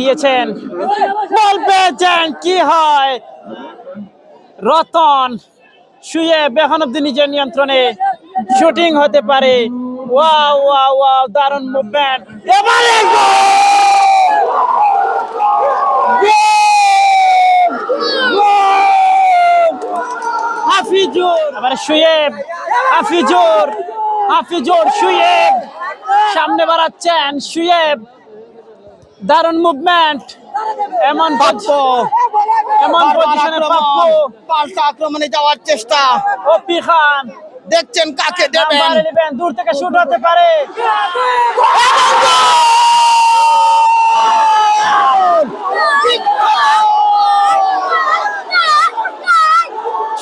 দিয়েছেন। কি হয়? রতন শুয়ে বেহানব্দি নিজের নিয়ন্ত্রণে শুটিং হতে পারে। ওয়াও দারুণ মুভমেন্ট। আবার শুয়েব হাফিজুর হাফিজুর সুয়েব। সামনে বাড়াচ্ছেন সুয়েব। দারুণ মুভমেন্ট এমন প্রাপ্য এমন পজিশনে প্রাপ্য পাল্টা আক্রমণে যাওয়ার চেষ্টা। ওপি খান। দেখছেন কাকে দেবেন। দূর থেকে শুট হতে পারে।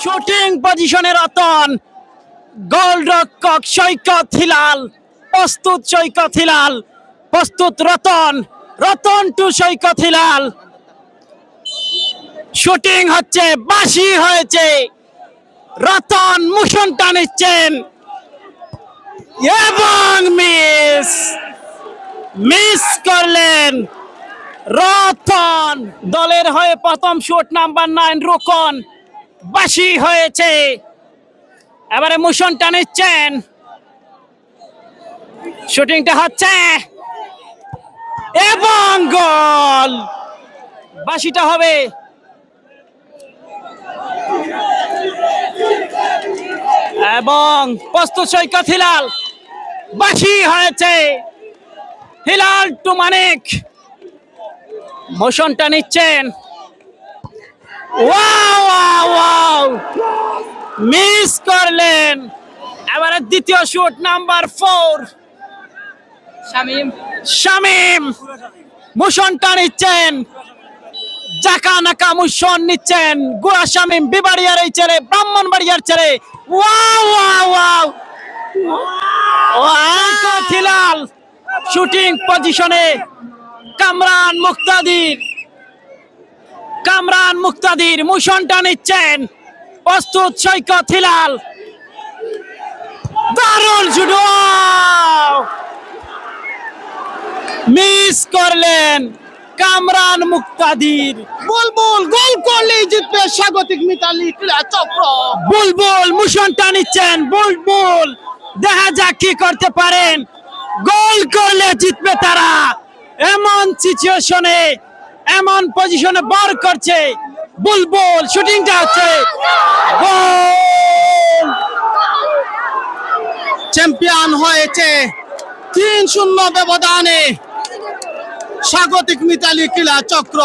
শুটিং পজিশনে রতন। গোলরক্ষক সৈকত হিলাল, প্রস্তুত সৈকত হিলাল, প্রস্তুত রতন রতন টু সৈকত হিলাল। শুটিং হচ্ছে বাসি হয়েছে। রতন মুশন টানিচ্ছেন। এবং মিস মিস করলেন রতন। দলের হয়ে প্রথম শুট নাম্বার নাইন রোকন। বাসি হয়েছে। এবারে মুশন টানিচ্ছেন। শুটিংটা হচ্ছে। এবং গোল। বাসিটা হবে। এবং প্রস্তুত সৈকত হিলাল। বাসি হয়েছে। হিলাল টু মানিক। মোশনটা নিচ্ছেন। ওয়াও! মিস করলেন। এবারে দ্বিতীয় shoot number four Shamim. Shamim মোশনটা নিচ্ছেন। জাকা নাকা মুশন নিচ্ছেন। গুড়া শামিম বিবাড়িয়ার এই ছেলে ব্রাহ্মণবাড়িয়ার ছেলে। ওয়াও শুটিং পজিশনে কামরান মুক্তাদির। কামরান মুক্তাদির মুশনটা নিচ্ছেন। প্রস্তুত সৈকত হিলাল দারুণ শুধু মিস করলেন কামরান মুক্তাদির। বুলবুল গোল করলেই জিতবে স্বাগতিক মিতালি ক্রীড়া চক্র। বুলবুল মুশনটা নিচ্ছেন বুলবুল। দেখা যাক কি করতে পারেন। গোল করলে জিতবে তারা। এমন সিচুয়েশনে এমন পজিশনে বর করছে বুলবুল শুটিংটা আছে চ্যাম্পিয়ন হয়েছে তিন শূন্য ব্যবধানে স্বাগতিক মিতালি ক্রীড়া চক্র।